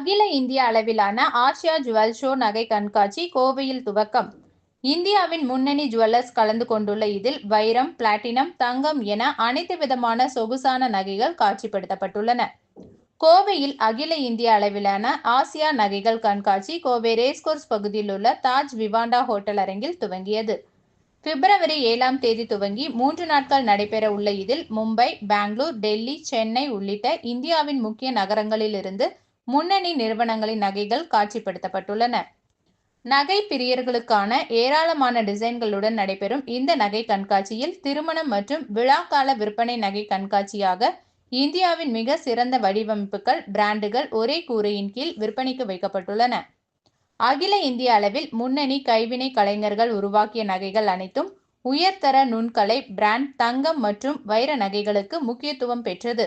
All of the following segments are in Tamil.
அகில இந்திய அளவிலான ஆசியா ஜுவல் ஷோ நகை கண்காட்சி கோவையில் துவக்கம். இந்தியாவின் முன்னணி ஜுவல்லர்ஸ் கலந்து கொண்டுள்ள இதில் வைரம் பிளாட்டினம் தங்கம் என அனைத்து விதமான சொகுசான நகைகள் காட்சிப்படுத்தப்பட்டுள்ளன. கோவையில் அகில இந்திய அளவிலான ஆசியா நகைகள் கண்காட்சி கோவை ரேஸ்கோர்ஸ் பகுதியில் உள்ள தாஜ் விவாண்டா ஹோட்டல் அரங்கில் துவங்கியது. பிப்ரவரி ஏழாம் தேதி துவங்கி மூன்று நாட்கள் நடைபெற உள்ள இதில் மும்பை பெங்களூர் டெல்லி சென்னை உள்ளிட்ட இந்தியாவின் முக்கிய நகரங்களிலிருந்து முன்னணி நிறுவனங்களின் நகைகள் காட்சிப்படுத்தப்பட்டுள்ளன. நகை பிரியர்களுக்கான ஏராளமான டிசைன்களுடன் நடைபெறும் இந்த நகை கண்காட்சியில் திருமணம் மற்றும் விழாக்கால விற்பனை நகை கண்காட்சியாக இந்தியாவின் மிக சிறந்த வடிவமைப்புகள் பிராண்டுகள் ஒரே கூரையின் கீழ் விற்பனைக்கு வைக்கப்பட்டுள்ளன. அகில இந்திய அளவில் முன்னணி கைவினை கலைஞர்கள் உருவாக்கிய நகைகள் அனைத்தும் உயர்தர நுண்கலை பிராண்ட் தங்கம் மற்றும் வைர நகைகளுக்கு முக்கியத்துவம் பெற்றது.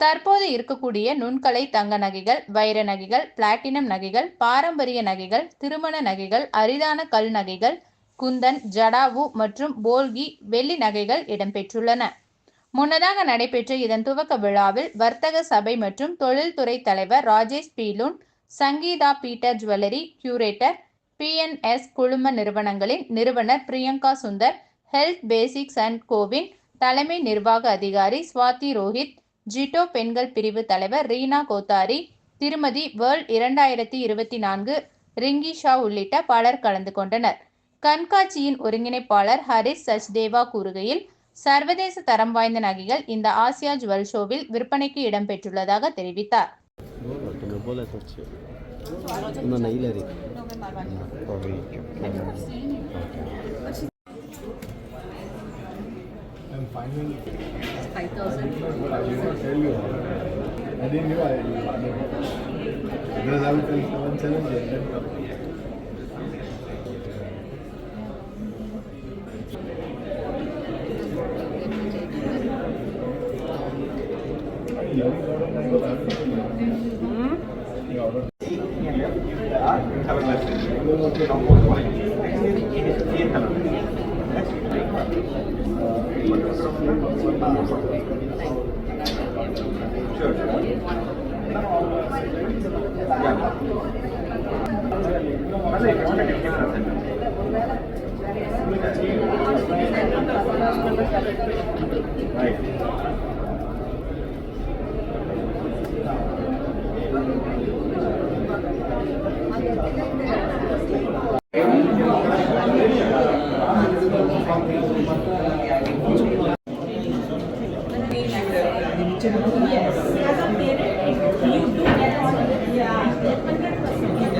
தற்போது இருக்கக்கூடிய நுண்கலை தங்க நகைகள் வைர நகைகள் பிளாட்டினம் நகைகள் பாரம்பரிய நகைகள் திருமண நகைகள் அரிதான கல் நகைகள் குந்தன் ஜடாவு மற்றும் போல்கி வெள்ளி நகைகள் இடம்பெற்றுள்ளன. முன்னதாக நடைபெற்ற இதன் துவக்க விழாவில் வர்த்தக சபை மற்றும் தொழில்துறை தலைவர் Rajesh பீலூன் Sangeetha Peter jewellery curator PNS குழும நிறுவனங்களின் நிறுவனர் Priyanka Sundar health basics and CoWIN தலைமை நிர்வாக அதிகாரி சுவாதி ரோஹித் ஜிட்டோ பெண்கள் பிரிவு தலைவர் ரீனா கோத்தாரி திருமதி வேர்ல்ட் இரண்டாயிரத்தி இருபத்தி நான்கு ரிங்கி ஷா உள்ளிட்ட பலர் கலந்து கொண்டனர். கண்காட்சியின் ஒருங்கிணைப்பாளர் ஹரிஸ் சச்தேவா கூறுகையில் சர்வதேச தரம் வாய்ந்த நகைகள் இந்த ஆசியா ஜுவல் ஷோவில் விற்பனைக்கு இடம்பெற்றுள்ளதாக தெரிவித்தார். final I didn't know I because I was telling someone challenge and then come. Mm-hmm. Right. As a parent, you do get on, yeah, 100%.